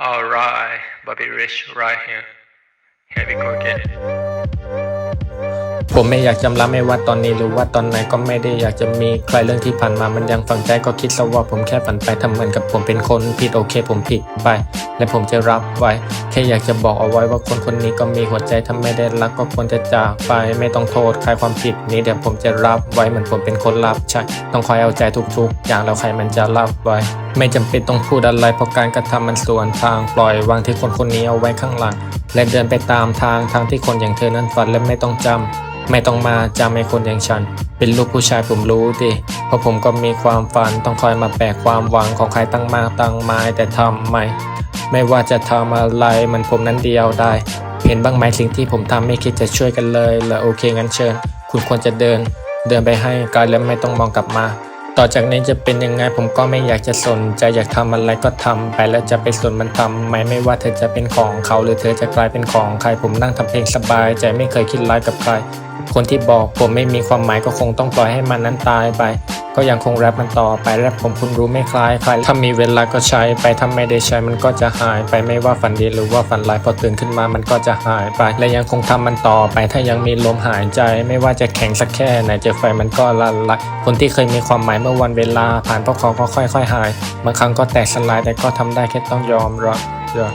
Alright, Bobby Rich right here. Here we go again. ผมไม่อยากจำละไม่ว่าตอนนี้หรือว่าตอนไหนก็ไม่ได้อยากจะมีใครเรื่องที่ผ่านมามันยังฝังใจก็คิดซะว่าผมแค่ฝันไปทำเหมือนกับผมเป็นคนผิดโอเค ผมผิดไป และผมจะรับไว้แค่อยากจะบอกเอาไว้ว่าคนคนนี้ก็มีหัวใจถ้าไม่ได้รักก็ควรจะจากไป ไม่ต้องโทษใครความผิดนี้เดี๋ยวผมจะรับไว้เหมือนผมเป็นคนรับใช่ต้องคอยเอาใจทุกๆ อย่างแล้วใครมันจะรับไว้ ไม่จำเป็นต้องพูดอะไรเพราะการกระทำมันส่วนทางปล่อยวางที่คนคนนี้เอาไว้ข้างหลัง และเดินไปตามทางทางที่คนอย่างเธอนั้นฝันและไม่ต้องจำไม่ต้องมาจำให้คนอย่างฉัน เป็นลูกผู้ชายผมรู้ดิเพราะผมก็มีความฝันต้องคอยมาแบกความหวังของใครตั้งมากตั้งไม้แต่ทำไมไม่ว่าจะทำอะไรมันผมนั้นเดียวได้เห็นบ้างไหมสิ่งที่ผมทำไม่คิดจะช่วยกันเลยเหรอโอเคงั้นเชิญ คุณควรจะเดิน เดินไปให้ไกลและไม่ต้องมองกลับมา ต่อจากนี้จะเป็นยังไงผมก็ไม่อยากจะสนใจอยากทำอะไรก็ทำไปแล้วจะไปสนมันทำไมไม่ว่าเธอจะเป็นของเขาหรือเธอจะกลายเป็นของใครผมนั่งทำเพลงสบายใจไม่เคยคิดร้ายกับใคร คนที่บอกผมไม่มีความหมายก็คงต้องปล่อยให้มันนั้นตายไป ก็ยังคงแรปมันต่อไปแรปผมคุณรู้ไม่คล้ายใครถ้ามีเวลาก็ใช้ไปถ้าไม่ได้ใช้มันก็จะหายไปไม่ว่าฝันดีหรือว่าฝันร้ายพอตื่นขึ้นมามันก็จะหายไป และยังคงทำมันต่อไป ถ้ายังมีลมหายใจ ไม่ว่าจะแข็งสักแค่ไหนเจอไฟมันก็ละลายคนที่เคยมีความหมายเมื่อวันเวลา ผ่านพวกเขาก็ค่อย ๆ หายบางครั้งก็แตกสลายแต่ก็ทำได้แค่ต้องยอมรับ Yeah.